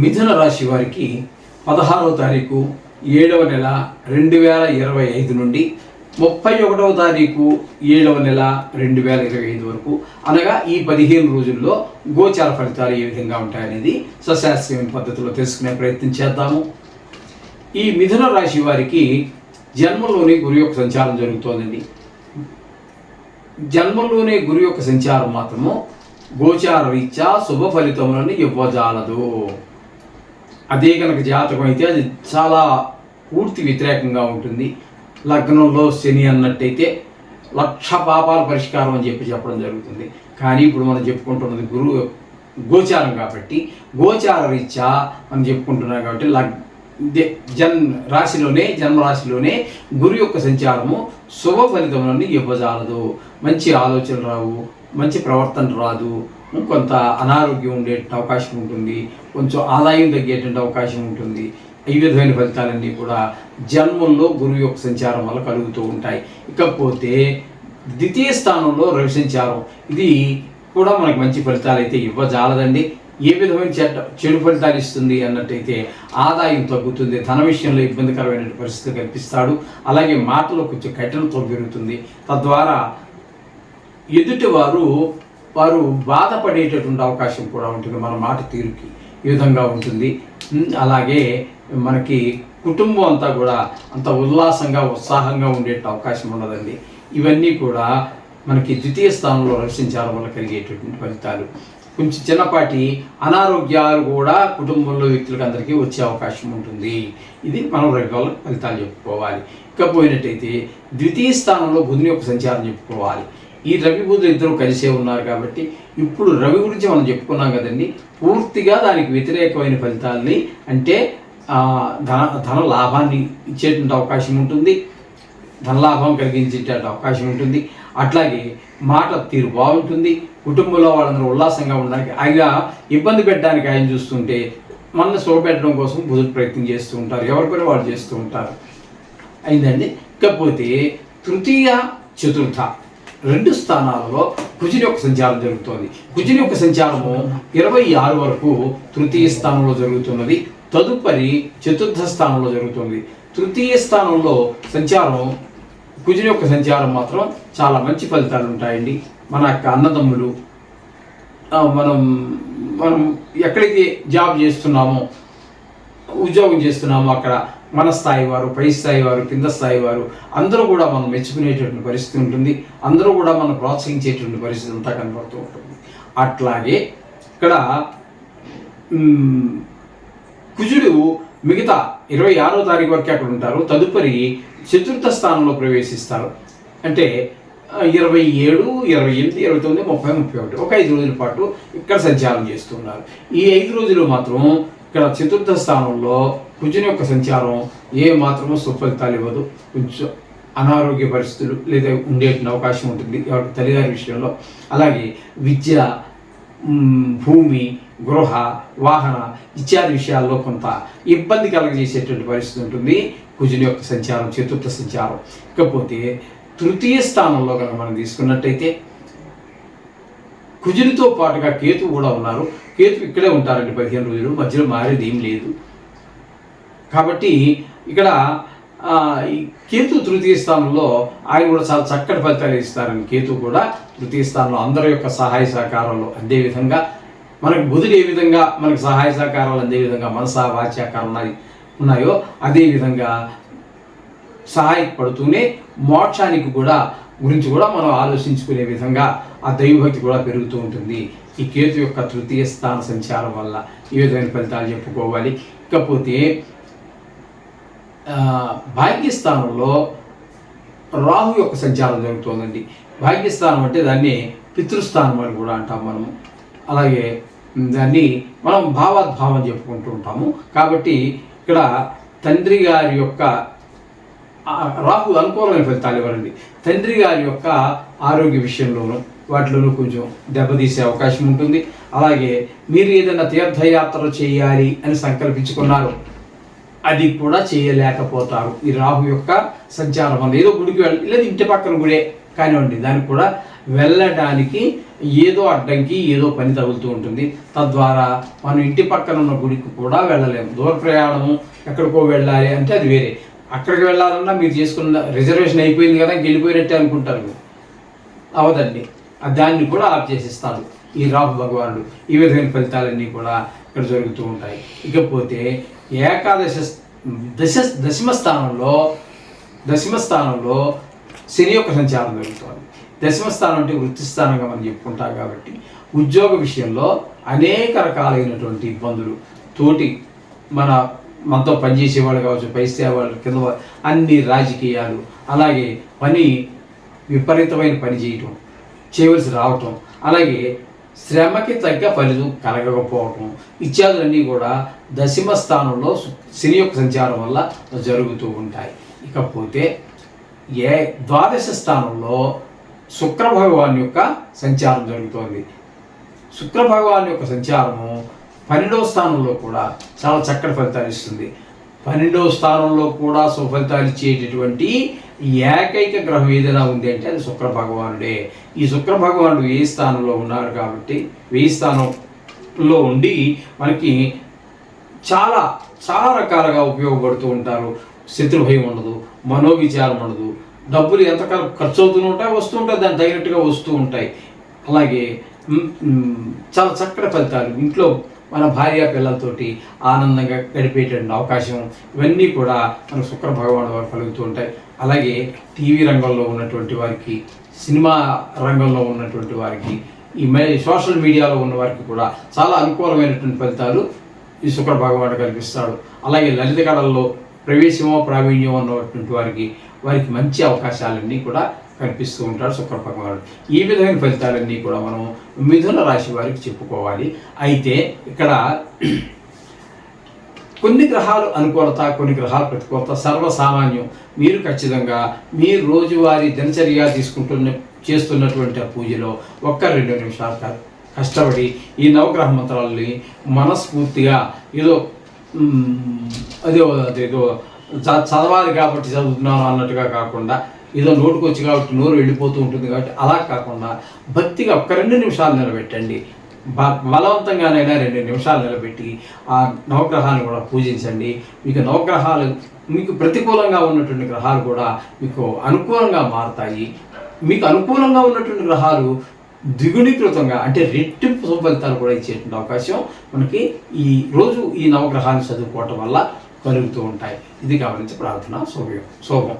మిథున రాశి వారికి పదహారవ తారీఖు ఏడవ నెల రెండు వేల ఇరవై ఐదు నుండి ముప్పై ఒకటవ తారీఖు ఏడవ నెల రెండు వేల ఇరవై ఐదు వరకు. అనగా ఈ పదిహేను రోజుల్లో గోచార ఫలితాలు ఏ విధంగా ఉంటాయనేది సశాస్త్రీయమైన పద్ధతిలో తెలుసుకునే ప్రయత్నం చేద్దాము. ఈ మిథున రాశి వారికి జన్మలోని గురు యొక్క సంచారం జరుగుతోందండి. జన్మలోనే గురు యొక్క సంచారం మాత్రము గోచార రీత్యా శుభ ఫలితములను ఇవ్వజాలదు. అదే కనుక జాతకం అయితే అది చాలా పూర్తి వ్యతిరేకంగా ఉంటుంది. లగ్నంలో శని అన్నట్టయితే లక్ష పాపాల పరిష్కారం అని చెప్పి చెప్పడం జరుగుతుంది. కానీ ఇప్పుడు మనం చెప్పుకుంటున్నది గురువు గోచారం కాబట్టి గోచార రీత్యా మనం చెప్పుకుంటున్నాం కాబట్టి లగ్ జన్ రాశిలోనే జన్మరాశిలోనే గురు యొక్క సంచారము శుభ ఫలితములన్నీ ఇవ్వజాలదు. మంచి ఆలోచనలు రావు మంచి ప్రవర్తన రాదు. కొంత అనారోగ్యం ఉండే అవకాశం ఉంటుంది కొంచెం ఆదాయం తగ్గేటువంటి అవకాశం ఉంటుంది. ఈ విధమైన ఫలితాలన్నీ కూడా జన్మంలో గురువు యొక్క సంచారం వల్ల కలుగుతూ ఉంటాయి. ఇకపోతే ద్వితీయ స్థానంలో రవి సంచారం ఇది కూడా మనకి మంచి ఫలితాలు అయితే ఇవ్వజాలదండి. ఏ విధమైన చెడ్డ చెడు ఫలితాలు ఇస్తుంది అన్నట్టయితే ఆదాయం తగ్గుతుంది ధన విషయంలో ఇబ్బందికరమైన పరిస్థితి కల్పిస్తాడు అలాగే మాటలో కొంచెం కఠినత్వం పెరుగుతుంది. తద్వారా ఎదుటివారు వారు బాధపడేటటువంటి అవకాశం కూడా ఉంటుంది. మన మాట తీరుకి ఈ విధంగా ఉంటుంది. అలాగే మనకి కుటుంబం అంతా కూడా అంత ఉల్లాసంగా ఉత్సాహంగా ఉండే అవకాశం ఉండదండి. ఇవన్నీ కూడా మనకి ద్వితీయ స్థానంలో రక్షించడం వల్ల కలిగేటటువంటి ఫలితాలు. కొంచెం చిన్నపాటి అనారోగ్యాలు కూడా కుటుంబంలో వ్యక్తులకు అందరికీ వచ్చే అవకాశం ఉంటుంది. ఇది మనం రకాల ఫలితాలు చెప్పుకోవాలి. ఇకపోయినట్టయితే ద్వితీయ స్థానంలో బుధుని యొక్క సంచారం చెప్పుకోవాలి. ఈ రవి బుధులు ఇద్దరు కలిసే ఉన్నారు కాబట్టి ఇప్పుడు రవి గురించి మనం చెప్పుకున్నాం కదండి. పూర్తిగా దానికి వ్యతిరేకమైన ఫలితాలని అంటే ధన ధన లాభాన్ని ఇచ్చేటువంటి అవకాశం ఉంటుంది. ధనలాభం కలిగించేట అవకాశం ఉంటుంది. అట్లాగే మాట తీరు బాగుంటుంది. కుటుంబంలో వాళ్ళందరూ ఉల్లాసంగా ఉండడానికి ఆయన ఇబ్బంది పెట్టడానికి ఆయన చూస్తుంటే మన చూడబెట్టడం కోసం బుధుడు ప్రయత్నం చేస్తూ ఉంటారు. ఎవరికైనా వాళ్ళు చేస్తూ ఉంటారు. అయిందండి. ఇకపోతే తృతీయ చతుర్థ. రెండు స్థానాలలో కుజుని యొక్క సంచారం జరుగుతోంది. కుజుని యొక్క సంచారము ఇరవై ఆరు వరకు తృతీయ స్థానంలో జరుగుతున్నది. తదుపరి చతుర్థ స్థానంలో జరుగుతుంది. తృతీయ స్థానంలో సంచారం కుజుని యొక్క సంచారం మాత్రం చాలా మంచి ఫలితాలు ఉంటాయండి. మన యొక్క అన్నదమ్ములు మనం మనం ఎక్కడైతే జాబ్ చేస్తున్నామో ఉద్యోగం చేస్తున్నామో అక్కడ మన స్థాయి వారు పై స్థాయి వారు కింద స్థాయి వారు అందరూ కూడా మనం మెచ్చుకునేటువంటి పరిస్థితి ఉంటుంది. అందరూ కూడా మనం ప్రోత్సహించేటువంటి పరిస్థితి అంతా కనబడుతూ ఉంటుంది. అట్లాగే ఇక్కడ కుజుడు మిగతా ఇరవై ఆరో తారీఖు వరకు అక్కడ ఉంటారు. తదుపరి చతుర్థ స్థానంలో ప్రవేశిస్తారు. అంటే ఇరవై ఏడు ఇరవై ఎనిమిది ఇరవై తొమ్మిది ముప్పై ముప్పై ఒకటి ఒక ఐదు రోజుల పాటు ఇక్కడ సంచారం చేస్తున్నారు. ఈ ఐదు రోజులు మాత్రం ఇక్కడ చతుర్థ స్థానంలో కుజుని యొక్క సంచారం ఏ మాత్రమూ సుఫలితాలు ఇవ్వదు. కొంచెం అనారోగ్య పరిస్థితులు లేదా ఉండే అవకాశం ఉంటుంది. ఎవరికి తల్లిగారి విషయంలో. అలాగే విద్య భూమి గృహ వాహన ఇత్యాది విషయాల్లో కొంత ఇబ్బంది కలగజేసేటువంటి పరిస్థితి ఉంటుంది. కుజుని యొక్క సంచారం చతుర్థ సంచారం. ఇకపోతే తృతీయ స్థానంలో కనుక మనం తీసుకున్నట్టయితే కుజునితో పాటుగా కేతు కూడా ఉన్నారు. కేతు ఇక్కడే ఉంటారండి పదిహేను రోజులు. మధ్యలో మారేది ఏం లేదు. కాబట్టి ఇక్కడ కేతు తృతీయ స్థానంలో ఆయన కూడా చాలా చక్కటి ఫలితాలు ఇస్తారని కేతు కూడా తృతీయ స్థానంలో అందరి యొక్క సహాయ సహకారాలు అదేవిధంగా మనకు బుధుడు ఏ విధంగా మనకు సహాయ సహకారాలు అందే విధంగా మనస వాచ్యాకారం ఉన్నాయి ఉన్నాయో అదేవిధంగా సహాయపడుతూనే మోక్షానికి కూడా గురించి కూడా మనం ఆలోచించుకునే విధంగా ఆ దైవభక్తి కూడా పెరుగుతూ ఉంటుంది. ఈ కేతు యొక్క తృతీయ స్థాన సంచారం వల్ల ఈ విధమైన ఫలితాలు చెప్పుకోవాలి. ఇకపోతే భాగ్యస్థానంలో రాహు యొక్క సంచారం జరుగుతోందండి. భాగ్యస్థానం అంటే దాన్ని పితృస్థానం అని కూడా అంటాం మనము. అలాగే దాన్ని మనం భావాద్భావం చెప్పుకుంటూ ఉంటాము. కాబట్టి ఇక్కడ తండ్రి గారి యొక్క రాహు అనుకూలమైన ఫలితాలు ఇవ్వండి తండ్రి గారి యొక్క ఆరోగ్య విషయంలోనూ వాటిలోనూ కొంచెం దెబ్బతీసే అవకాశం ఉంటుంది. అలాగే మీరు ఏదైనా తీర్థయాత్ర చేయాలి అని సంకల్పించుకున్నారు. అది కూడా చేయలేకపోతారు. ఈ రాహు యొక్క సంచారం వల్ల. ఏదో గుడికి వెళ్ళి లేదా ఇంటి పక్కన గుడే కానివ్వండి దానికి కూడా వెళ్ళడానికి ఏదో అడ్డంకి ఏదో పని తగులుతూ ఉంటుంది. తద్వారా మనం ఇంటి పక్కన ఉన్న గుడికి కూడా వెళ్ళలేము దూర ప్రయాణము ఎక్కడికో వెళ్ళాలి అంటే అది వేరే. అక్కడికి వెళ్ళాలన్నా మీరు చేసుకున్న రిజర్వేషన్ అయిపోయింది కదా ఇంక వెళ్ళిపోయినట్టే అనుకుంటారు. మీరు అవదండి దాన్ని కూడా ఆఫ్ చేసిస్తాడు ఈ రాహు భగవానుడు. ఈ విధమైన ఫలితాలన్నీ కూడా ఇక్కడ జరుగుతూ ఉంటాయి. ఇకపోతే ఏకాదశ దశ దశమ స్థానంలో దశమ స్థానంలో శని యొక్క సంచారం జరుగుతుంది. దశమ స్థానం అంటే వృత్తి స్థానంగా మనం చెప్పుకుంటాం కాబట్టి ఉద్యోగ విషయంలో అనేక రకాలైనటువంటి ఇబ్బందులు. తోటి మన మనతో పనిచేసే వాళ్ళు కావచ్చు పైస్తే వాళ్ళు కింద అన్ని రాజకీయాలు అలాగే పని విపరీతమైన పని చేయటం చేయవలసి రావటం అలాగే శ్రమకి తగ్గ ఫలితం కలగకపోవటం. ఇత్యాదులన్నీ కూడా దశమ స్థానంలో శని యొక్క సంచారం వల్ల జరుగుతూ ఉంటాయి. ఇకపోతే ఏ ద్వాదశ స్థానంలో శుక్ర భగవాన్ యొక్క సంచారం జరుగుతోంది. శుక్ర భగవాన్ యొక్క సంచారము పన్నెండవ స్థానంలో కూడా చాలా చక్కటి ఫలితాలు ఇస్తుంది. పన్నెండవ స్థానంలో కూడా సుఫలితాలు ఇచ్చేటటువంటి ఏకైక గ్రహం ఏదైనా ఉంది అంటే అది శుక్ర భగవానుడే. ఈ శుక్ర భగవానుడు ఏ స్థానంలో ఉన్నారు కాబట్టి వెయ్యి స్థానంలో ఉండి మనకి చాలా చాలా రకాలుగా ఉపయోగపడుతూ ఉంటారు. శత్రుభయం ఉండదు మనోవిచారం ఉండదు. డబ్బులు ఎంతకాలం ఖర్చు అవుతూ ఉంటాయి వస్తూ ఉంటాయి దాన్ని తగినట్టుగా వస్తూ ఉంటాయి. అలాగే చాలా చక్కటి ఫలితాలు. ఇంట్లో మన భార్య పిల్లలతోటి ఆనందంగా గడిపేటువంటి అవకాశం ఇవన్నీ కూడా మన శుక్ర భగవాను వారు కలుగుతూ ఉంటాయి. అలాగే టీవీ రంగంలో ఉన్నటువంటి వారికి సినిమా రంగంలో ఉన్నటువంటి వారికి ఈ సోషల్ మీడియాలో ఉన్న వారికి కూడా చాలా అనుకూలమైనటువంటి ఫలితాలు ఈ శుక్ర భగవానుడు కల్పిస్తాడు అలాగే లలిత కళల్లో ప్రవేశమో ప్రావీణ్యమో ఉన్నటువంటి వారికి వారికి మంచి అవకాశాలన్నీ కూడా కనిపిస్తూ ఉంటాడు శుక్ర భగవానుడు ఈ విధమైన ఫలితాలన్నీ కూడా మనం మిథున రాశి వారికి చెప్పుకోవాలి. అయితే ఇక్కడ కొన్ని గ్రహాలు అనుకూలత కొన్ని గ్రహాలు ప్రతికూలత సర్వసామాన్యం. మీరు ఖచ్చితంగా మీ రోజువారీ దినచర్య తీసుకుంటున్న చేస్తున్నటువంటి ఆ పూజలో ఒక్క రెండు నిమిషాలు క- కష్టపడి ఈ నవగ్రహ మంత్రాలని మనస్ఫూర్తిగా ఏదో అదే అదేదో చదవాలి కాబట్టి చదువుతున్నాను అన్నట్టుగా కాకుండా ఏదో నోటుకు వచ్చి కాబట్టి నోరు వెళ్ళిపోతూ ఉంటుంది కాబట్టి అలా కాకుండా భక్తిగా ఒక్క రెండు నిమిషాలు నిలబెట్టండి. బ- బలవంతంగానైనా రెండు నిమిషాలు నిలబెట్టి ఆ నవగ్రహాన్ని కూడా పూజించండి. మీకు నవగ్రహాలు మీకు ప్రతికూలంగా ఉన్నటువంటి గ్రహాలు కూడా మీకు అనుకూలంగా మారుతాయి. మీకు అనుకూలంగా ఉన్నటువంటి గ్రహాలు ద్విగుణీకృతంగా అంటే రెట్టింపు ఫలితాలు కూడా ఇచ్చేటువంటి అవకాశం మనకి ఈ రోజు ఈ నవగ్రహాన్ని చదువుకోవటం వల్ల కలుగుతూ ఉంటాయి. ఇది గమనించి ప్రార్థన శోభం శోభం